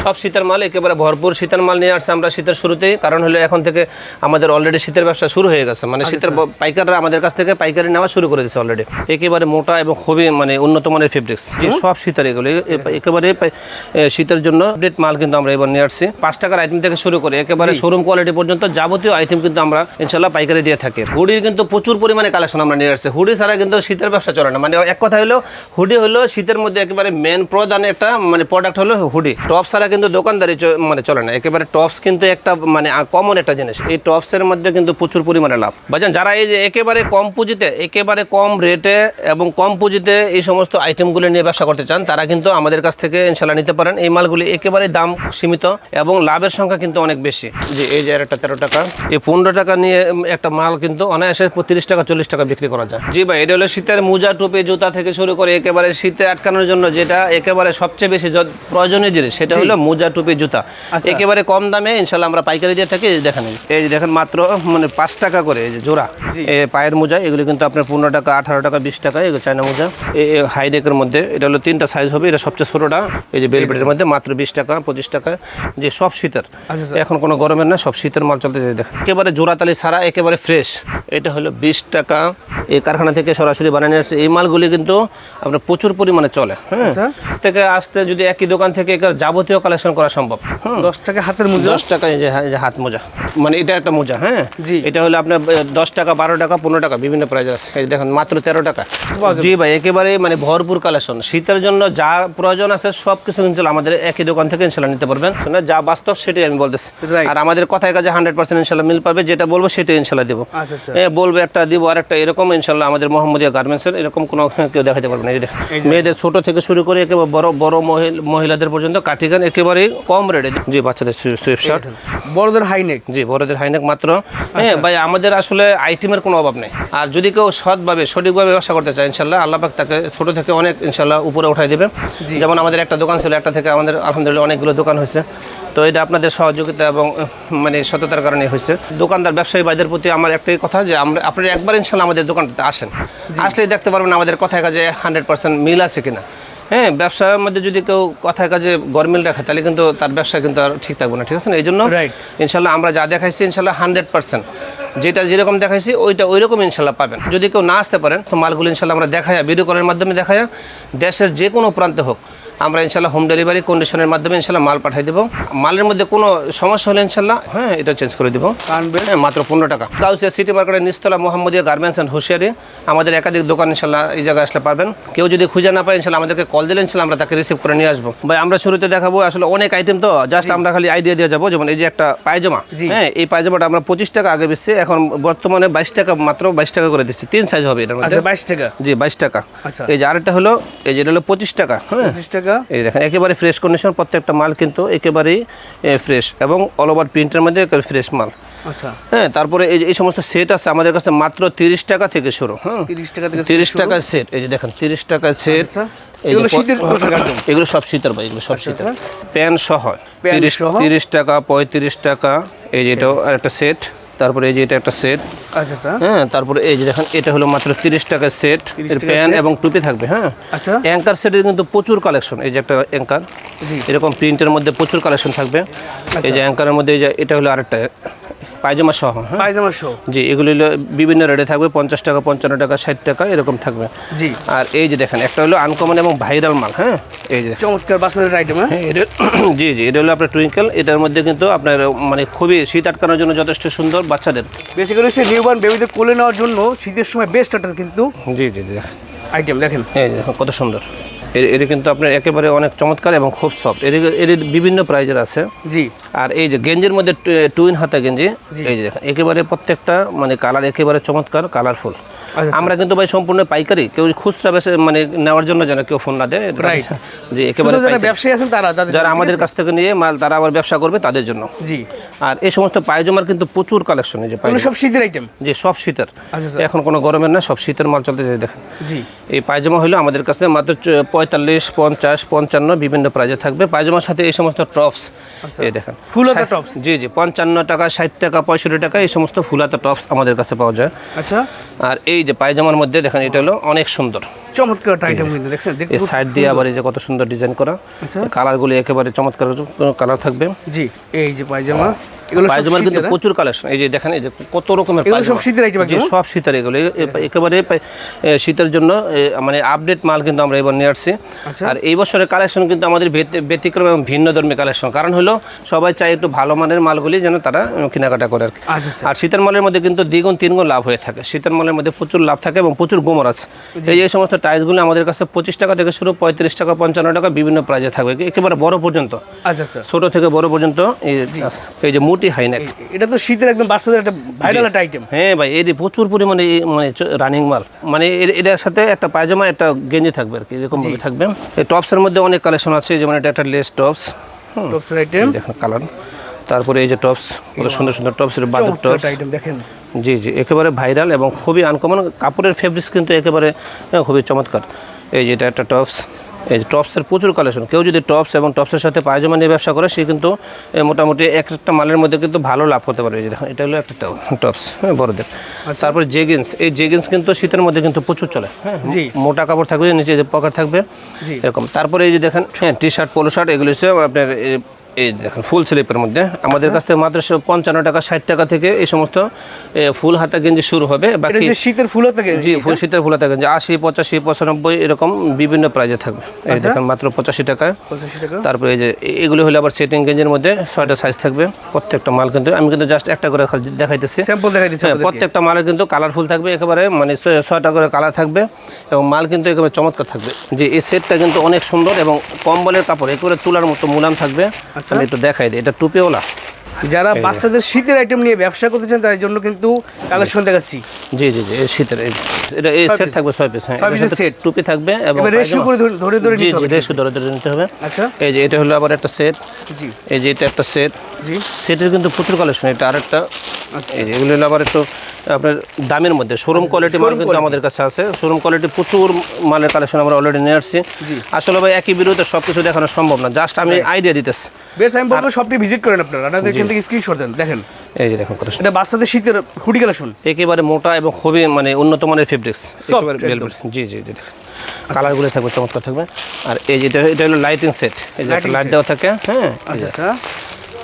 সব শীতের মাল একেবারে ভরপুর শীতের মাল নিয়ে আসছে আমরা শীতের শুরুতেই কারণ হলো এখন থেকে আমাদের অলরেডি শীতের ব্যবসা শুরু হয়ে গেছে। মানে শীতের ব- পাইকাররা আমাদের কাছ থেকে পাইকারি নেওয়া শুরু করে দিচ্ছে অলরেডি একেবারে মোটা এবং খুবই মানে উন্নত মানের ফেব্রিক্স সব শীতের এগুলো। একেবারে শীতের জন্য আপডেট মাল কিন্তু আমরা এবার নিয়ে আসছি। পাঁচ টাকার আইটেম থেকে শুরু করে একেবারে শোরুম কোয়ালিটি পর্যন্ত যাবতীয় আইটেম কিন্তু আমরা ইনশাল্লাহ পাইকারি দিয়ে থাকি। হুডির কিন্তু প্রচুর পরিমাণে কালেকশন আমরা নিয়ে আসছি। হুডি ছাড়া কিন্তু শীতের ব্যবসা চলে না। মানে এক কথা হলো হুডি হলো শীতের মধ্যে একেবারে মেন প্রধান একটা মানে প্রোডাক্ট হলো হুডি। টপ ছাড়া কিন্তু দোকানদারি মানে চলে না। একেবারে টপস কিন্তু একটা মানে কমন একটা জিনিস। এই টপসের মধ্যে কিন্তু প্রচুর পরিমাণে লাভ। বাজান যারা এই যে একেবারে কম পুঁজিতে একেবারে কম রেটে এবং কম পুঁজিতে এই সমস্ত আইটেমগুলো নিয়ে ব্যবসা করতে চান তারা কিন্তু আমাদের কাছ থেকে ইনশাল্লাহ নিতে পারেন। এই মালগুলি একেবারে দাম সীমিত এবং লাভের সংখ্যা কিন্তু অনেক বেশি। যে এই যে একটা তেরো টাকা। এই পনেরো টাকা নিয়ে একটা মাল কিন্তু অনায়াসে তিরিশ টাকা চল্লিশ টাকা বিক্রি করা যায়। জি ভাই এটা হলো শীতের মোজা টুপি জুতা থেকে শুরু করে একেবারে শীতে আটকানোর জন্য যেটা একেবারে সবচেয়ে বেশি প্রয়োজনীয় জিনিস সেটা হলো মোজা টুপি জুতা। আচ্ছা। একেবারে কম দামে ইনশাল্লাহ আমরা পাইকারি দিয়ে থাকি যে দেখেন এই যে দেখেন মাত্র মানে পাঁচ টাকা করে এই যে জোড়া। পায়ের মোজা এগুলো কিন্তু আপনার পনেরো টাকা আঠারো টাকা বিশ টাকা এগুলো চায়না মোজা। এই হাইনেকের মধ্যে এটা হলো তিনটা সাইজ হবে এটা সবচেয়ে ছোটোটা এই যে বেলবেটের মধ্যে মাত্র বিশ টাকা পঁচিশ টাকা যে সব শীতের। আচ্ছা, এখন কোনো গরমের না সব শীতের মাল চলতে যায় দেখেন। একেবারে জোড়াতালি ছাড়া একেবারে ফ্রেশ এটা হলো বিশ টাকা এই কারখানা থেকে সরাসরি বানিয়ে নিয়ে আসছে এই মালগুলি কিন্তু আপনার প্রচুর পরিমাণে চলে হ্যাঁ। আচ্ছা। থেকে আসতে যদি একই দোকান থেকে যাবতীয় কালেকশন করা সম্ভব। দশ টাকা হাতের মুজা? দশ টাকা যে হাত মোজা। মানে এটা একটা মোজা হ্যাঁ? জি। এটা হলো আপনার দশ টাকা বারো টাকা পনেরো টাকা বিভিন্ন প্রাইস আছে। এই দেখেন মাত্র তেরো টাকা। জি ভাই একেবারে মানে ভরপুর কালেকশন শীতের জন্য যা প্রয়োজন আছে সব কিছু ইনশাল্লাহ আমাদের একই দোকান থেকে ইনশাল্লাহ নিতে পারবেন। শুনে যা বাস্তব সেটাই আমি বলতেছি। আর আমাদের কথায় কাজে হান্ড্রেড পার্সেন্ট ইনশাল্লাহ মিল পাবে যেটা বলব সেটাই ইনশাল্লাহ দেবো। আচ্ছা আচ্ছা। এ বলবে একটা দিব আর একটা এরকম ইনশাল্লাহ আমাদের মোহাম্মদিয়া গার্মেন্টসের এরকম কোনো কেউ দেখাতে পারবে না। মেয়েদের ছোট থেকে শুরু করে একেবারে বড় বড় মহিল- মহিলাদের পর্যন্ত কাটিগান একেবারেই কম রেটে জি বাচ্চাদের সুইফট শার্ট বড়দের হাইনেক জি বড়দের হাইনেক মাত্র। হ্যাঁ ভাই আমাদের আসলে আইটেমের কোনো অভাব নেই। আর যদি কেউ সৎভাবে সঠিকভাবে ব্যবসা করতে চায় ইনশাল্লাহ আল্লাহ পাক তাকে ছোট থেকে অনেক ইনশাল্লাহ উপরে উঠাই দেবে। যেমন আমাদের একটা দোকান ছিল একটা থেকে আমাদের আলহামদুলিল্লাহ অনেকগুলো দোকান হয়েছে। তো এটা আপনাদের সহযোগিতা এবং মানে সততার কারণে হয়েছে। দোকানদার ব্যবসায়ী ভাইদের প্রতি আমার একটাই কথা যে আমরা আপনারা একবার ইনশাল্লাহ আমাদের দোকানটাতে আসেন। আসলেই দেখতে পারবেন আমাদের কথায় কাজে হান্ড্রেড পার্সেন্ট মিল আছে কিনা। হ্যাঁ ব্যবসার মধ্যে যদি কেউ কথায় কাজে গরমিল রাখে তাহলে কিন্তু তার ব্যবসা কিন্তু আর ঠিক থাকবে না ঠিক আছে না? এই জন্য. ইনশাল্লাহ আমরা যা দেখাইছি ইনশাল্লাহ হান্ড্রেড পার্সেন্ট। যেটা যেরকম দেখাইছি ওইটা ওই রকম ইনশাল্লাহ পাবেন। যদি কেউ না আসতে পারেন তো মালগুলো ইনশাল্লাহ আমরা দেখায় ভিডিও কলের মাধ্যমে দেখায় দেশের যে কোনো প্রান্তে হোক আমরা ইনশাল্লাহ হোম ডেলিভারি কন্ডিশনের মাধ্যমে ইনশাল্লাহ মাল পাঠিয়ে দেবো। মালের মধ্যে কোনো সমস্যা হলে ইনশাল্লাহ হ্যাঁ এটা চেঞ্জ করে দেবো। হ্যাঁ মাত্র পনেরো টাকা। গাউসিয়া সিটি মার্কেটের নিস্তলা মোহাম্মদিয়া গার্মেন্টস অ্যান্ড হুশিয়ারি আমাদের একাধিক দোকান ইনশাল্লাহ এই জায়গায় আসলে পাবেন। কেউ যদি খুঁজে না পায় ইনশাল্লাহ আমাদেরকে কল দিলে ইনশাল্লাহ আমরা তাকে রিসিভ করে নিয়ে আসব। ভাই আমরা শুরুতে দেখাবো আসলে অনেক আইটেম তো জাস্ট আমরা খালি আইডিয়া দিয়ে যাব। যেমন এই যে একটা পায়জামা হ্যাঁ এই পায়জামাটা আমরা পঁচিশ টাকা আগে বেচছি এখন বর্তমানে বাইশ টাকা মাত্র বাইশ টাকা করে দিচ্ছি। তিন সাইজ হবে এটা আচ্ছা বাইশ টাকা। জি বাইশ টাকা। আচ্ছা। এই যে আরেকটা হলো এই যে এটা হলো পঁচিশ টাকা হ্যাঁ। পঁচিশ টাকা এই দেখেন একেবারে ফ্রেশ কন্ডিশন প্রত্যেকটা মাল কিন্তু একেবারেই ফ্রেশ এবং অল ওভার প্রিন্টের মধ্যে ফ্রেশ মাল। আচ্ছা। হ্যাঁ তারপরে এই যে এই সমস্ত সেট আছে আমাদের কাছে মাত্র তিরিশ টাকা থেকে শুরু হ্যাঁ তিরিশ টাকা থেকে তিরিশ শুরু। টাকা সেট এই যে দেখেন তিরিশ টাকা সেট আচ্ছা। এই যে এগুলো সব শীতের ভাই এগুলো সব শীতের। প্যান সহ তিরিশ তিরিশ টাকা পঁয়ত্রিশ টাকা এই যে এটাও আর একটা সেট তারপরে এই যে এটা একটা সেট আচ্ছা স্যার হ্যাঁ তারপরে এই যে দেখেন এটা হলো মাত্র তিরিশ টাকার সেট 30 এর টাকার প্যান এবং টুপি থাকবে হ্যাঁ? আচ্ছা। অ্যাঙ্কার সেটের কিন্তু প্রচুর কালেকশন এই যে একটা অ্যাঙ্কার জি। এরকম প্রিন্টের মধ্যে প্রচুর কালেকশন থাকবে। এই যে অ্যাঙ্কারের মধ্যে এই যে এটা হলো আরেকটা। পায়জামা সহ হ্যাঁ? পায়জামা শো জি এগুলি হলো বিভিন্ন রেটে থাকবে পঞ্চাশ টাকা পঞ্চান্ন টাকা ষাট টাকা এরকম থাকবে। জি। আর এই যে দেখেন একটা হলো আনকমন এবং ভাইরাল মাল হ্যাঁ? এই যে চমৎকার বাচ্চাদের আইটেম হ্যাঁ? হ্যাঁ এটা জি জি এটা হলো আপনার টুইঙ্কেল এটার মধ্যে কিন্তু আপনার মানে খুবই শীত আটকানোর জন্য যথেষ্ট সুন্দর বাচ্চাদের। বেসিক্যালি সে নিউবার্ন বেবিদের কোলে নেওয়ার জন্য শীতের সময় বেস্ট একটা কিন্তু জি জি জি আইটেম দেখেন। এই যে কত সুন্দর। এর এর কিন্তু আপনার একেবারে অনেক চমৎকার এবং খুব সফট এর এর বিভিন্ন প্রাইজের আছে। জি। আর এই যে গেঞ্জির মধ্যে টুইন হাতা গেঞ্জি এই যে দেখেন একেবারে প্রত্যেকটা মানে কালার একেবারে চমৎকার কালারফুল আচ্ছা। আমরা কিন্তু ভাই সম্পূর্ণ পাইকারি কেউ খুচরা বেশি মানে নেওয়ার জন্য যেন কেউ ফোন না দেয় যে একেবারে ব্যবসায়ী আছেন তারা যারা আমাদের কাছ থেকে নিয়ে মাল তারা আবার ব্যবসা করবে তাদের জন্য। জি। আর এই সমস্ত পায়জামার কিন্তু প্রচুর কালেকশন এই যে সব শীতের আইটেম যে সব শীতের। আচ্ছা, এখন কোনো গরমের না সব শীতের মাল চলতে যায় দেখেন। জি। এই পায়জামা হলো আমাদের কাছে মাত্র পঁয়তাল্লিশ পঞ্চাশ পঞ্চান্ন বিভিন্ন প্রাইজে থাকবে। পায়জামার সাথে এই সমস্ত টপস এই দেখেন। আচ্ছা। ফুল হাতা ষাট- জি জি পঞ্চান্ন টাকা ষাট টাকা পঁয়ষট্টি টাকা এই সমস্ত ফুলাতা টপস আমাদের কাছে পাওয়া যায়। আচ্ছা। আর এই যে পায়জামার মধ্যে দেখেন এটা হলো অনেক সুন্দর। চমৎকার আইটেম কিন্তু দেখছেন? এই সাইড দিয়ে আবার এই যে কত সুন্দর ডিজাইন করা। কালার কালারগুলি একেবারে চমৎকার কালার থাকবে। জি এই যে পায়জামা। এগুলো পায়জামার কিন্তু হ্যাঁ? প্রচুর কালেকশন এই যে দেখেন এই যে কত রকমের এগুলো সব শীতের item সব শীতের এগুলো। একেবারে শীতের জন্য মানে আপডেট মাল কিন্তু আমরা এবার নিয়ে আসছি। আচ্ছা। আর এই বছরের কালেকশন কিন্তু আমাদের ব্যতি- ব্যতিক্রম এবং ভিন্ন ধর্মী কালেকশন কারণ হলো সবাই চায় একটু ভালো মানের মালগুলি যেন তারা কেনাকাটা করে আর আচ্ছা আচ্ছা। আর শীতের মালের মধ্যে কিন্তু দ্বিগুণ তিনগুণ লাভ হয়ে থাকে। শীতের মালের মধ্যে প্রচুর লাভ থাকে এবং প্রচুর গোমর আছে। এই এই সমস্ত টাইলসগুলো আমাদের কাছে পঁচিশ টাকা থেকে শুরু পঁয়ত্রিশ টাকা পঞ্চান্ন টাকা বিভিন্ন প্রাইজে থাকবে। একেবারে বড় পর্যন্ত। আচ্ছা ছোট থেকে বড় পর্যন্ত এই এই যে মুটি হাইনেক এটা তো শীতের একদম বাচ্চাদের একটা ভাইরাল একটা আইটেম হ্যাঁ ভাই এর প্রচুর পরিমাণে মানে রানিং মাল। মানে এর- এটার সাথে একটা পায়জামা একটা গেঞ্জি থাকবে আর কি এরকম ভাবে থাকবে। এই টপসের মধ্যে অনেক কালেকশন আছে যেমন এটা একটা লেস টপস টপসের আইটেম দেখেন কালার তারপরে এই যে টপস কত সুন্দর সুন্দর টপসের বাদর চমৎকার টপস আইটেম দেখেন। জি জি একেবারে ভাইরাল এবং খুবই আনকমন কাপড়ের ফেব্রিক্স কিন্তু একেবারে খুবই চমৎকার। এই যে এটা একটা টপস এই যে টপসের প্রচুর কালেকশন। কেউ যদি টপস এবং টপসের সাথে পায়জামা নিয়ে ব্যবসা করে সে কিন্তু মোটামুটি এক একটা মালের মধ্যে কিন্তু ভালো লাভ হতে পারে এই যে দেখুন এটা হলো একটা টপস হ্যাঁ বড়দের। তারপরে জেগিন্স এই জেগিন্স কিন্তু শীতের মধ্যে কিন্তু প্রচুর চলে হ্যাঁ মোটা কাপড় থাকবে নিচে যে পকেট থাকবে এরকম। তারপরে এই যে দেখেন হ্যাঁ টি শার্ট পোলো শার্ট এগুলো হচ্ছে আপনার এই দেখেন ফুল স্লিপের মধ্যে। আমাদের কাছ থেকে মাত্র পঞ্চান্ন টাকা ষাট টাকা থেকে এই সমস্ত ফুল হাতা গেঞ্জি শুরু হবে। বাকি যে শীতের ফুল থাকে জি ফুল শীতের ফুল হাতা গেঞ্জি আশি পঁচাশি পঁচানব্বই এরকম বিভিন্ন প্রাইজে থাকবে। এই আচ্ছা। দেখেন মাত্র পঁচাশি টাকায় পঁচাশি টাকা। তারপরে এই যে এগুলো হলে আবার সেটিং গেঞ্জের মধ্যে ছয়টা সাইজ থাকবে। প্রত্যেকটা মাল কিন্তু আমি কিন্তু জাস্ট একটা করে দেখাইতেছি। স্যাম্পল দেখাই দিচ্ছি হ্যাঁ, প্রত্যেকটা মালের কিন্তু কালারফুল থাকবে একেবারে মানে ছয়- ছয়টা করে কালার থাকবে এবং মাল কিন্তু একেবারে চমৎকার থাকবে। যে এই সেটটা কিন্তু অনেক সুন্দর এবং কম্বলের কাপড় একেবারে তুলার মতো মুলাম থাকবে। আচ্ছা। আমি একটু দেখাই দিই এটা টুপিওলা যারা বাচ্চাদের শীতের আইটেম নিয়ে ব্যবসা করতে চান তাদের জন্য কিন্তু কালেকশন দেখাচ্ছি। জি জি জি শীতের এটা এই সেট থাকবে ছয় পিস হ্যাঁ set। টুপি থাকবে এবং রেশিও করে ধরে ধরে নিতে জি হবে। রেশু ধরে ধরে নিতে হবে। আচ্ছা। এই যে এটা হলো আবার একটা সেট জি। এই যে এটা একটা সেট জি। সেটের কিন্তু প্রচুর কালেকশন এটা আরেকটা। আচ্ছা। এই যে এগুলো হলো আবার একটু আপনার দামের মধ্যে শোরুম কোয়ালিটি মাল কিন্তু আমাদের কাছে আছে। শোরুম কোয়ালিটি প্রচুর মালের কালেকশন আমরা অলরেডি নিয়ে আসছি। আসলে ভাই একই বিরুদ্ধে সব কিছু দেখানো সম্ভব না। জাস্ট আমি আইডিয়া দিতেছি। বেশ আমি বলব সবটি ভিজিট করেন আপনারা। আপনাদের এখান থেকে স্ক্রিনশট দেন দেখেন। এই যে দেখুন কত। এটা বাচ্চাদের শীতের হুডি কালেকশন একেবারে মোটা এবং খুবই মানে উন্নত মানের ফেব্রিক্স জি জি জি কালারগুলো থাকবে চমৎকার থাকবে। আর এই যেটা এটা হলো লাইটিং সেট এই যে লাইট দেওয়া থাকে হ্যাঁ। আচ্ছা।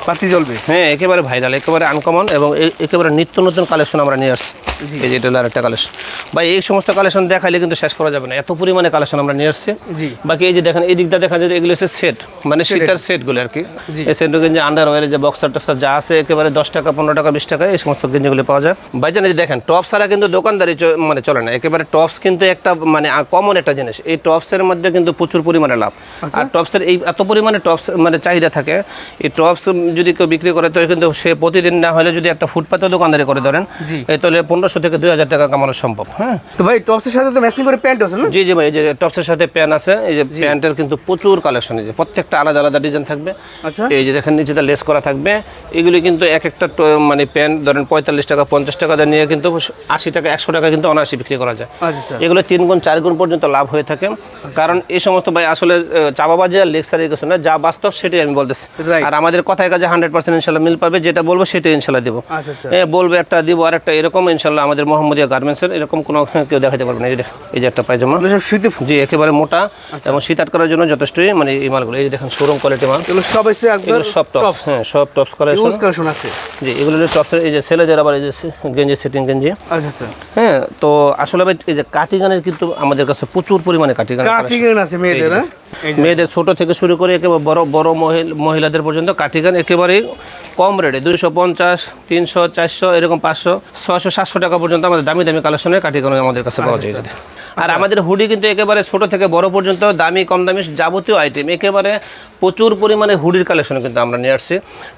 বাতি জ্বলবে? হ্যাঁ একেবারে ভাইরাল একেবারে আনকমন এবং একেবারে নিত্য নতুন কালেকশন আমরা নিয়ে আসছি। জি। এই হলো কালেকশন বা এই সমস্ত কালেকশন দেখাইলে কিন্তু শেষ করা যাবে না। এত পরিমাণে কালেকশন আমরা নিয়ে আসছি। জি। বাকি এই যে দেখেন এই দিকটা দেখা যায় এগুলো হচ্ছে সেট মানে শীতের সেটগুলো আর কি। এই সেটগুলো যে আন্ডারওয়ারের যে বক্সার টক্সার যা আছে একেবারে দশ টাকা পনেরো টাকা বিশ টাকা এই সমস্ত গেঞ্জিগুলো পাওয়া যায়। ভাইজান এই দেখেন টপ ছাড়া কিন্তু দোকানদারি মানে চলে না। একেবারে টপস কিন্তু একটা মানে কমন একটা জিনিস। এই টপসের মধ্যে কিন্তু প্রচুর পরিমাণে লাভ। আচ্ছা। আর টপসের এই এত পরিমাণে টপস মানে চাহিদা থাকে। এই টপস যদি কেউ বিক্রি করে তো কিন্তু সে প্রতিদিন না হলে যদি একটা ফুটপাতে দোকানদারি করে ধরেন তাহলে পনেরোশো থেকে দুই হাজার টাকা কামানো সম্ভব হ্যাঁ? তো ভাই টপসের সাথে তো ম্যাচিং করে প্যান্ট আছে না? জি জি ভাই এই যে টপসের সাথে প্যান্ট আছে এই যে প্যান্টের কিন্তু প্রচুর কালেকশন এই যে প্রত্যেকটা আলাদা আলাদা ডিজাইন থাকবে। আচ্ছা। এই যে দেখেন নিচেটা লেস করা থাকবে। এগুলি কিন্তু এক একটা মানে প্যান্ট ধরেন পঁয়তাল্লিশ টাকা পঞ্চাশ টাকা দিয়ে নিয়ে কিন্তু আশি টাকা একশো টাকা কিন্তু অনায়াসে বিক্রি করা যায়। আচ্ছা আচ্ছা। এগুলো তিন গুণ চার গুণ পর্যন্ত লাভ হয়ে থাকে। কারণ এই সমস্ত ভাই আসলে চাপাবাজি আর লেকচার কিছু না যা বাস্তব সেটাই আমি বলতেছি। আর আমাদের কথায় কাজে হান্ড্রেড পার্সেন্ট ইনশাল্লাহ মিল পাবে যেটা বলব সেটাই ইনশাল্লাহ দেবো। আচ্ছা আচ্ছা। এ, বলবে একটা দিব আর একটা এরকম ইনশাল্লাহ আমাদের মোহাম্মদিয়া গার্মেন্টসের এরকম কোনো কেউ দেখাতে পারবে না। এই যে যে একটা পায়জামা। শীতে জি একেবারে মোটা এবং শীত আট করার জন্য যথেষ্টই মানে এই মালগুলো এই যে দেখেন শোরুম কোয়ালিটি মাল। এগুলো সব এসে একদম সব টপস হ্যাঁ সব টপস কালেকশন আছে। জি এগুলো হলো টপসের এই যে ছেলেদের আবার এই যে গেঞ্জি সেটিং গেঞ্জি। আচ্ছা আচ্ছা। হ্যাঁ তো আসলে এই যে কাটিগানের কিন্তু আমাদের কাছে প্রচুর পরিমাণে কাটিগান কাটিং আছে মেয়েদের হ্যাঁ? যে মেয়েদের ছোট থেকে শুরু করে একেবারে বড় বড় মহিল- মহিলাদের পর্যন্ত কাঠিগান একেবারেই কম রেটে দুইশো পঞ্চাশ তিনশো চারশো এরকম পাঁচশো ছশো সাতশো টাকা পর্যন্ত আমাদের দামি দামি কালেকশনের কাঠিগান আমাদের কাছে পাওয়া যায় আর আমাদের হুডি কিন্তু একেবারে ছোট থেকে বড় পর্যন্ত দামি কম দামি যাবতীয় আইটেম একেবারে প্রচুর পরিমাণে হুডির কালেকশন কিন্তু আমরা নিয়ে আসছি।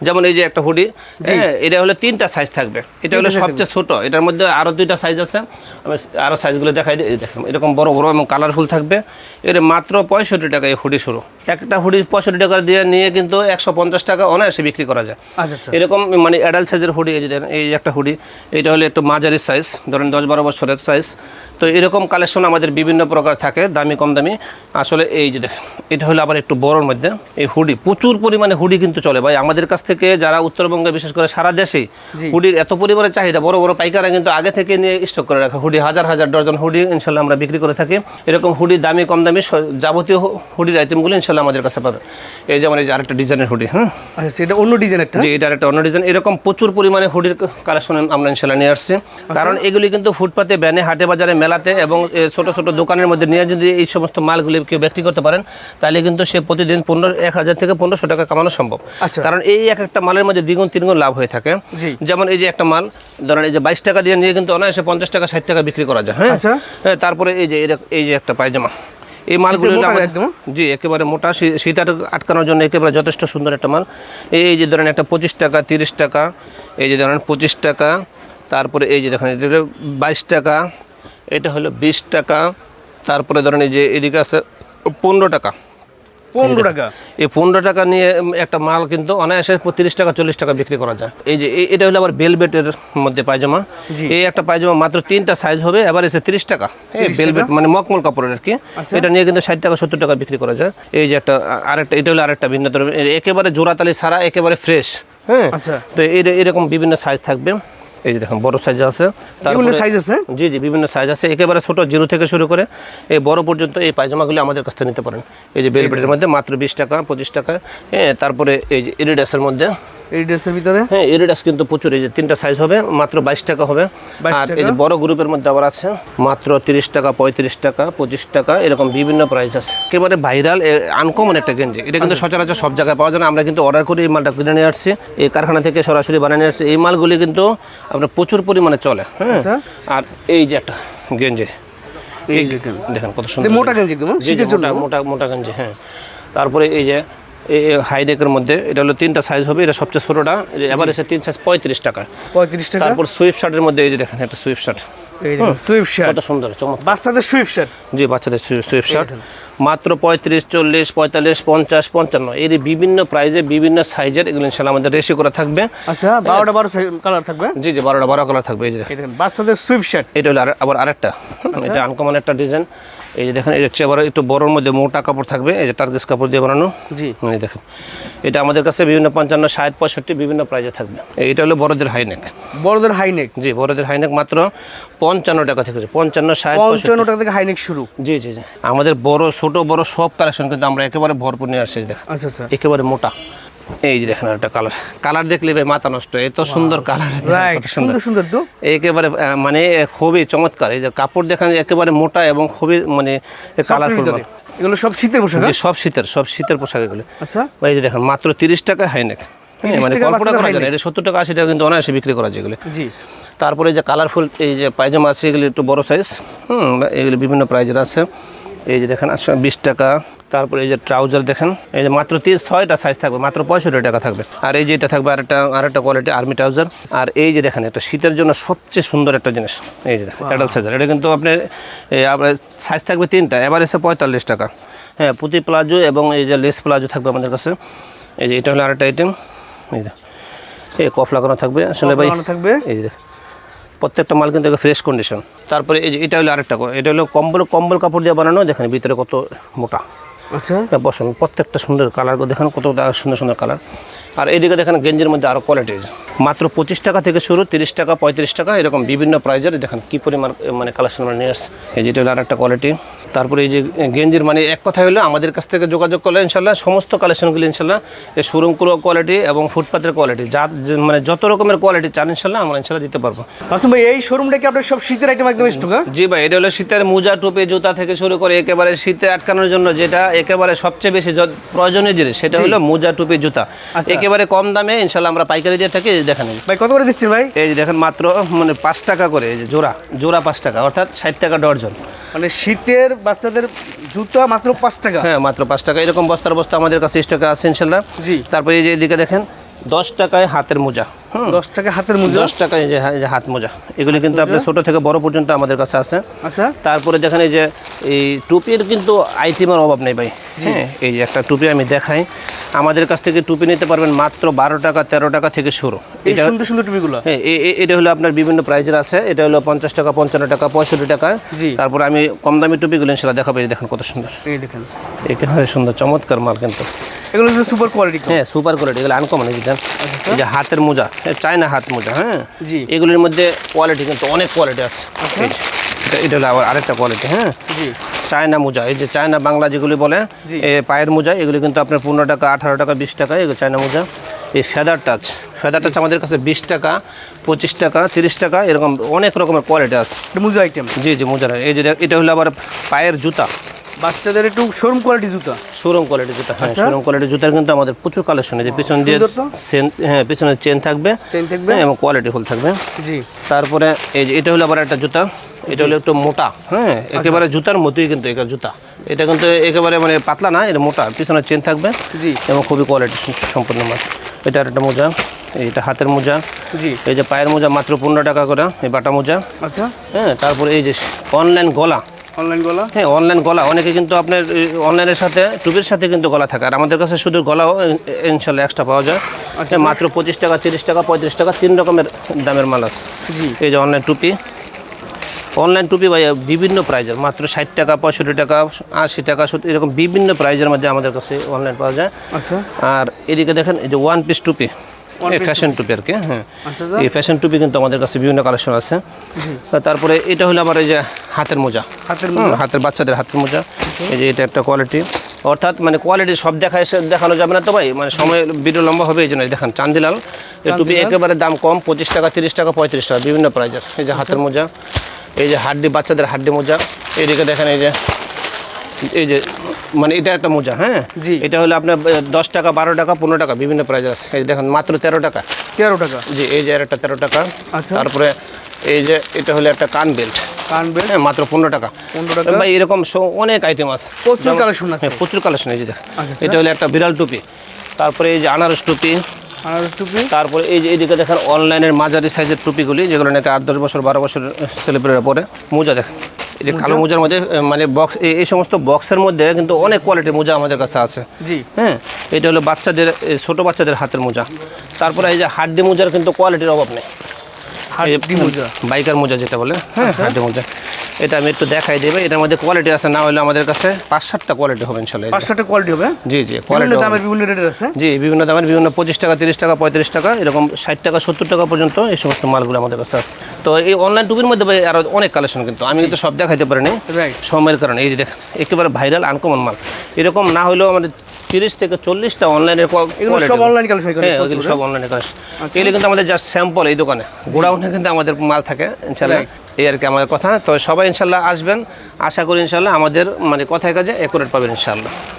যেমন এই যে একটা হুডি হ্যাঁ এটা হলো তিনটা সাইজ থাকবে। এটা হলো সবচেয়ে ছোট এটার মধ্যে আরও দুইটা সাইজ আছে। আমি আরও সাইজগুলো দেখাই দিই। এরকম বড় বড় এবং কালারফুল থাকবে। এর মাত্র পঁয়ষট্টি টাকা এই হুডি শুরু। একটা হুডি পঁয়ষট্টি টাকা দিয়ে নিয়ে কিন্তু একশো পঞ্চাশ টাকা অনায়াসে বিক্রি করা যায়। আচ্ছা আচ্ছা। এরকম মানে অ্যাডাল্ট সাইজের হুডি এই যে এই একটা হুডি এটা হলো একটু মাঝারি সাইজ ধরেন দশ বারো বছরের সাইজ তো এরকম কালেকশন আমাদের বিভিন্ন প্রকার থাকে দামি কম দামি। আসলে এই যে দেখেন এটা হলো আবার একটু বড়োর মধ্যে। এই হুডি প্রচুর পরিমাণে হুডি কিন্তু চলে ভাই। আমাদের কাছ থেকে যারা উত্তরবঙ্গে বিশেষ করে সারা দেশে হুডির এত পরিমাণে চাহিদা বড় বড় পাইকারা কিন্তু আগে থেকে নিয়ে স্টক করে রাখে। হুডি হাজার হাজার ডজন হুডি ইনশাল্লাহ আমরা বিক্রি করে থাকি। এরকম হুডি দামি কম দামি যাবতীয় হুডির আইটেমগুলো ইনশাল্লাহ আমাদের কাছে পাবে। এই যেমন এই যে আরেকটা ডিজাইনের হুডি হ্যাঁ? আচ্ছা সেটা অন্য ডিজাইন একটা যে এটা একটা অন্য ডিজাইন এরকম প্রচুর পরিমাণে হুডির কালেকশন আমরা ইনশাল্লাহ নিয়ে আসছি। কারণ এগুলি কিন্তু ফুটপাতে ব্যানে হাটে বাজারে মেলাতে এবং ছোট ছোট দোকানের মধ্যে নিয়ে যদি এই সমস্ত মালগুলি কেউ বিক্রি করতে পারেন তাহলে কিন্তু সে প্রতিদিন পনেরো এক হাজার থেকে পনেরোশো টাকা কামানো সম্ভব আচ্ছা। কারণ এই এক একটা মালের মধ্যে দ্বিগুণ তিনগুণ লাভ হয়ে থাকে যেমন এই যে একটা মাল ধরেন এই যে বাইশ টাকা দিয়ে নিয়ে কিন্তু অনায়াসে পঞ্চাশ টাকা ষাট টাকা বিক্রি করা যায় হ্যাঁ আচ্ছা। হ্যাঁ, তারপরে এই যে এই যে একটা পায়জামা এই মালগুলো? জি একেবারে মোটা শীত আটকানোর জন্য একেবারে যথেষ্ট সুন্দর একটা মাল এই এই যে ধরেন একটা পঁচিশ টাকা তিরিশ টাকা এই যে ধরেন পঁচিশ টাকা তারপরে এই যে দেখেন এটা বাইশ টাকা এটা হলো বিশ টাকা তারপরে ধরেন এই যে এদিকে আছে পনেরো টাকা পনেরো টাকা। এই পনেরো টাকা নিয়ে একটা মাল কিন্তু অনায়াসে তিরিশ টাকা চল্লিশ টাকা বিক্রি করা যায়। এই যে এটা হলো আবার বেলবেটের মধ্যে পায়জামা। এই একটা পায়জামা মাত্র তিনটা সাইজ হবে এবার এসে তিরিশ টাকা। এই বেলবেট মানে মকমল কাপড়ের আর কি। আচ্ছা। এটা নিয়ে কিন্তু ষাট টাকা সত্তর টাকা বিক্রি করা যায়। এই যে একটা আরেকটা এটা হলো আরেকটা ভিন্ন একেবারে জোড়াতালি ছাড়া একেবারে ফ্রেশ হ্যাঁ? আচ্ছা। তো এরকম বিভিন্ন সাইজ থাকবে। এই যে দেখুন বড় সাইজ আছে। বিভিন্ন সাইজ আছে? জি জি বিভিন্ন সাইজ আছে। একেবারে ছোট জিরো থেকে শুরু করে এই বড় পর্যন্ত এই পায়জামাগুলি আমাদের কাছ থেকে নিতে পারেন। এই যে বেলবেটের মধ্যে মাত্র বিশ টাকা পঁচিশ টাকা হ্যাঁ তারপরে এই যে এডিডাসের মধ্যে এই ড্রেসের ভিতরে? হ্যাঁ এডিডাস কিন্তু প্রচুর এই যে তিনটা সাইজ হবে মাত্র বাইশ টাকা হবে। 22 আর এই যে বড় গ্রুপের মধ্যে আবার আছে মাত্র তিরিশ টাকা পঁয়ত্রিশ টাকা পঁচিশ টাকা এরকম বিভিন্ন প্রাইস আছে। একেবারে ভাইরাল আনকমন একটা গেঞ্জি। এটা কিন্তু সচরাচর সব জায়গায় পাওয়া যায় না। আমরা কিন্তু অর্ডার করে এই মালটা কিনে নিয়ে আসছি। এই কারখানা থেকে সরাসরি বানিয়ে নিয়ে আসছি। এই মালগুলি কিন্তু আপনার প্রচুর পরিমাণে চলে হ্যাঁ? আচ্ছা। আর এই যে একটা গেঞ্জি। এই দেখেন দেখেন কত সুন্দর মোটা গেঞ্জি। মোটা গেঞ্জি হ্যাঁ। তারপরে এই যে হাইনেকের মধ্যে এটা হলো তিনটা সাইজ হবে এটা সবচেয়ে ছোটোটা এবার এসে তিন সাইজ পঁয়ত্রিশ টাকা। পঁয়ত্রিশ টাকা? তারপর সুইফট শার্টের মধ্যে এই যে দেখেন একটা সুইফট শার্ট শার্ট কত সুন্দর চমৎকার। বাচ্চাদের শার্ট জি বাচ্চাদের শার্ট মাত্র পঁয়ত্রিশ চল্লিশ পঁয়তাল্লিশ পঞ্চাশ পঞ্চান্ন। এর বিভিন্ন প্রাইজে বিভিন্ন সাইজের এগুলো ইনশাল্লাহ আমাদের রেশি করা থাকবে। আচ্ছা বারোটা বারো কালার থাকবে? জি জি বারোটা বারো কালার থাকবে এই যে বাচ্চাদের শার্ট এটা হলো আর- আবার আরেকটা। এটা আনকমন একটা ডিজাইন এই যে দেখেন এটা হচ্ছে আবার একটু বড়োর মধ্যে মোটা কাপড় থাকবে এই যে টার্গেস কাপড় দিয়ে বানানো। জি। এই দেখেন এটা আমাদের কাছে বিভিন্ন পঞ্চান্ন ষাট পঁয়ষট্টি বিভিন্ন প্রাইজে থাকবে। এটা হলো বড়দের হাইনেক বড়দের হাইনেক জি বড়দের হাইনেক মাত্র পঞ্চান্ন টাকা থেকে পঞ্চান্ন ষাট পঞ্চান্ন টাকা থেকে হাইনেক শুরু। জি জি জি। আমাদের বড় ছোট বড় সব কালেকশন কিন্তু আমরা একেবারে ভরপুর নিয়ে আসছি দেখেন। আচ্ছা আচ্ছা। একেবারে মোটা। এই যে দেখেন একটা কালার কালার দেখলে ভাই মাথা নষ্ট এত সুন্দর কালার সুন্দর সুন্দর। তো। একেবারে মানে খুবই চমৎকার। এই যে কাপড় দেখেন একেবারে মোটা এবং খুবই মানে কালারফুল। এগুলো সব শীতের পোশাক হ্যাঁ? সব শীতের সব শীতের পোশাক এগুলো। আচ্ছা। এই যে দেখেন মাত্র তিরিশ টাকা হাইনেক। হ্যাঁ 30 মানে কল্পনা করা যায় এটা সত্তর টাকা আশি টাকা কিন্তু অনায়াসে বিক্রি করা যায় এগুলো। জি। তারপরে যে কালারফুল এই যে পায়জামা আছে এগুলো একটু বড় সাইজ হুম এগুলো বিভিন্ন প্রাইজের আছে। এই যে দেখেন বিশ টাকা। তারপরে এই যে ট্রাউজার দেখেন এই যে মাত্র তিরিশ ছয়টা সাইজ থাকবে মাত্র পঁয়ষট্টি টাকা থাকবে। আর এই যে এটা থাকবে আরেকটা আরেকটা কোয়ালিটি আর্মি ট্রাউজার আর এই যে দেখেন একটা শীতের জন্য সবচেয়ে সুন্দর একটা জিনিস। এই যে অ্যাডাল্ট সাইজার এটা কিন্তু আপনার এই আপনার সাইজ থাকবে তিনটা এবার এসে পঁয়তাল্লিশ টাকা। হ্যাঁ পুঁতি প্লাজো এবং এই যে লেস প্লাজো থাকবে আমাদের কাছে। এই যে এটা হলো আরেকটা আইটেম এই যে এই কফ লাগানো থাকবে। আসলে ভাই থাকবে? এই যে প্রত্যেকটা মাল কিন্তু ফ্রেশ কন্ডিশন তারপরে এই যে এটা হলো আরেকটা এটা হলো কম্বল কম্বল কাপড় দিয়ে বানানো। দেখেন ভিতরে কত মোটা। আচ্ছা। বসুন, প্রত্যেকটা সুন্দর কালার দেখেন, কত সুন্দর সুন্দর কালার। আর এইদিকে দেখেন, গেঞ্জির মধ্যে আরও কোয়ালিটি মাত্র পঁচিশ টাকা থেকে শুরু, তিরিশ টাকা, পঁয়ত্রিশ টাকা, এরকম বিভিন্ন প্রাইজের দেখেন কী পরিমাণ মানে কালেকশন মানে নিয়ে আসছে। এই যেটা আর একটা কোয়ালিটি তারপরে এই যে গেঞ্জির মানে এক কথা হলো আমাদের কাছ থেকে যোগাযোগ করলে ইনশাল্লাহ সমস্ত কালেকশনগুলি ইনশাল্লাহ এই শোরুম কোয়ালিটি এবং ফুটপাতের কোয়ালিটি যা মানে যত রকমের কোয়ালিটি চান ইনশাল্লাহ আমরা ইনশাল্লাহ দিতে পারব। মাসুম ভাই এই শোরুমটা কি আপনার সব শীতের আইটেম একদম স্টক হ্যাঁ? জি ভাই এটা হলো শীতের মোজা টুপি জুতা থেকে শুরু করে একেবারে শীতে আটকানোর জন্য যেটা একেবারে সবচেয়ে বেশি প্রয়োজনীয় জিনিস সেটা হলো মোজা টুপি জুতা। আচ্ছা। একেবারে কম দামে ইনশাল্লাহ আমরা পাইকারি দিয়ে থাকি দেখেন। ভাই কত করে দিচ্ছেন ভাই? এই দেখেন মাত্র মানে পাঁচ টাকা করে এই যে জোড়া জোড়া পাঁচ টাকা অর্থাৎ ষাট টাকা ডর্জন। মানে শীতের বাচ্চাদের জুতা মাত্র পাঁচ টাকা। হ্যাঁ মাত্র পাঁচ টাকা। এরকম বস্তার বস্তা আমাদের কাছে স্টকে আছে ইনশাল্লাহ। জি। তারপরে এই যে এদিকে দেখেন দশ টাকায় হাতের মোজা দশ টাকা হাতের মোজা? দশ টাকায় যে হাত মোজা এগুলি কিন্তু আপনার ছোটো থেকে বড় পর্যন্ত আমাদের কাছে আছে। আচ্ছা। তারপরে দেখেন এই যে এই টুপির কিন্তু আইটেমের অভাব নেই ভাই। হ্যাঁ এই যে একটা টুপি আমি দেখাই। আমাদের কাছ থেকে টুপি নিতে পারবেন মাত্র বারো টাকা তেরো টাকা থেকে শুরু। এটা সুন্দর সুন্দর টুপিগুলো? হ্যাঁ এটা হলো আপনার বিভিন্ন প্রাইজের আছে। এটা হলো পঞ্চাশ টাকা পঞ্চান্ন টাকা পঁয়ষট্টি টাকা। জি। তারপর আমি কম দামি টুপিগুলো ইনশাল্লাহ দেখাবো দেখেন কত সুন্দর। এই দেখেন। একেবারে সুন্দর চমৎকার মাল কিন্তু। এগুলো হচ্ছে সুপার কোয়ালিটি হ্যাঁ সুপার কোয়ালিটি এগুলো আনকমন এই যে দেন। এই যে হাতের মোজা হ্যাঁ, চায়না হাত মোজা হ্যাঁ। জি। এগুলির মধ্যে কোয়ালিটি কিন্তু অনেক কোয়ালিটি আছে। যে, এটা হলো আবার আরেকটা কোয়ালিটি হ্যাঁ? জি। চায়না মোজা এই যে চায়না বাংলা যেগুলি বলে। পায়ের মোজা এগুলি কিন্তু আপনার পনেরো টাকা আঠারো টাকা বিশ টাকা এগুলো চায়না মোজা। এই ফেদার টাচ ফেদার টাচ আমাদের কাছে বিশ টাকা পঁচিশ টাকা তিরিশ টাকা এরকম অনেক রকমের কোয়ালিটি আছে। মুজা আইটেম জি জি মোজা। এই যে এটা হলো আবার পায়ের জুতা। বাচ্চাদের একটু শোরুম কোয়ালিটি জুতা। শোরুম কোয়ালিটি জুতা হ্যাঁ আচ্ছা। শোরুম কোয়ালিটি জুতার কিন্তু আমাদের প্রচুর কালেকশন আছে পিছন দিয়ে হ্যাঁ পিছনে চেন থাকবে। চেন থাকবে। হ্যাঁ, এবং কোয়ালিটি ফুল থাকবে। জি। তারপরে এই যে এটা হলো আবার একটা জুতা। এটা হলো একটু মোটা হ্যাঁ? একেবারে জুতার মতোই কিন্তু এটা জুতা। এটা কিন্তু একেবারে মানে পাতলা না এটা মোটা পিছনে চেন থাকবে জি। এবং খুবই কোয়ালিটি সম্পূর্ণ মাল এটা একটা মোজা এইটা হাতের মোজা জি। এই যে পায়ের মোজা মাত্র পনেরো টাকা করে এই বাটা মোজা। আচ্ছা। হ্যাঁ তারপরে এই যে অনলাইন গলা। অনলাইন গলা? হ্যাঁ অনলাইন গলা। অনেকে কিন্তু আপনার অনলাইনের সাথে টুপির সাথে কিন্তু গলা থাকে। আর আমাদের কাছে শুধু গলাও ইন- ইনশাল্লাহ এক্সট্রা পাওয়া যায়। হ্যাঁ, মাত্র পঁচিশ টাকা তিরিশ টাকা পঁয়ত্রিশ টাকা তিন রকমের দামের মাল আছে। জি। এই যে অনলাইন টুপি। অনলাইন টুপি বিভিন্ন প্রাইজের মাত্র ষাট টাকা পঁয়ষট্টি টাকা আশি টাকা এরকম বিভিন্ন প্রাইজের মধ্যে আমাদের কাছে অনলাইন পাওয়া যায়। আচ্ছা। আর এদিকে দেখেন এই যে ওয়ান পিস টুপি এই ফ্যাশন টুপি। আর কি হ্যাঁ। আচ্ছা আচ্ছা। এই ফ্যাশন টুপি কিন্তু আমাদের কাছে বিভিন্ন কালেকশন আছে। তারপরে এটা হলো আমার এই যে হাতের মোজা। হাতের হাতের বাচ্চাদের হাতের মোজা। এই যে এটা একটা কোয়ালিটি অর্থাৎ মানে কোয়ালিটি সব দেখা এসে দেখানো যাবে না তো ভাই? মানে সময় ভিডিও লম্বা হবে এই জন্য। দেখেন চান্দিলাল। টুপি একেবারে দাম কম পঁচিশ টাকা তিরিশ টাকা পঁয়ত্রিশ টাকা বিভিন্ন প্রাইজের এই যে হাতের মোজা। এই যে হাড্ডি বাচ্চাদের হাড্ডি মোজা। এইদিকে দেখেন এই যে এই যে মানে এটা একটা মোজা হ্যাঁ? জি। এটা হলো আপনার দশ টাকা বারো টাকা পনেরো টাকা বিভিন্ন প্রাইজ আছে। এই দেখেন মাত্র তেরো টাকা। তেরো টাকা? জি এই যে একটা তেরো টাকা। আচ্ছা। তারপরে এই যে এটা হলো একটা কান বেল্ট। কান হ্যাঁ মাত্র পনেরো টাকা। পনেরো টাকা? ভাই এরকম অনেক আইটেম আছে। প্রচুর কালেকশন আছে। হ্যাঁ প্রচুর কালেকশন এই যে আচ্ছা, এটা হলো একটা বিড়াল টুপি। তারপরে এই যে আনারস টুপি। আনারস টুপি। তারপরে এই যে এইদিকে দেখেন অনলাইনের মাঝারি সাইজের টুপিগুলি যেগুলো নাকি আট দশ বছর বারো বছর ছেলেপেলেরা পরে। মোজা দেখেন এই যে কালো মোজার মধ্যে মানে বক্স এই সমস্ত বক্সের মধ্যে কিন্তু অনেক কোয়ালিটির মোজা আমাদের কাছে আছে। জি। হ্যাঁ এটা হলো বাচ্চাদের ছোট বাচ্চাদের হাতের মোজা। তারপরে এই যে হাড্ডি মোজার কিন্তু কোয়ালিটির অভাব নেই। হাড্ডি মোজা। বাইকার মোজা যেটা বলে হ্যাঁ। হাড্ডি মোজা। এটা আমি একটু দেখাই দেবে। এটার মধ্যে কোয়ালিটি আছে না হলে আমাদের কাছে পাঁচ সাতটা কোয়ালিটি হবে ইনশাল্লাহ। পাঁচ সাতটা কোয়ালিটি হবে? জি জি কোয়ালিটি দামের বিভিন্ন রেটের আছে? জি বিভিন্ন দামের বিভিন্ন পঁচিশ টাকা তিরিশ টাকা পঁয়ত্রিশ টাকা এরকম ষাট টাকা সত্তর টাকা পর্যন্ত এই সমস্ত মালগুলো আমাদের কাছে আছে। তো এই অনলাইন টুপির মধ্যে ভাই আরও অনেক কালেকশন কিন্তু আমি কিন্তু সব দেখাইতে পারিনি। সময়ের কারণে এই যে দেখেন একেবারে ভাইরাল আনকমন মাল। এরকম না হলেও আমাদের তিরিশ থেকে চল্লিশটা অনলাইনের এগুলো সব অনলাইন কালেকশন হ্যাঁ সব অনলাইনে কাজ এগুলো কিন্তু আমাদের জাস্ট স্যাম্পল এই দোকানে। গোডাউনে কিন্তু আমাদের মাল থাকে ইনশাল্লাহ এই আর কি আমাদের কথা। তো সবাই ইনশাল্লাহ আসবেন। আশা করি ইনশাল্লাহ আমাদের মানে কথায় কাজে একুরেট পাবেন ইনশাল্লাহ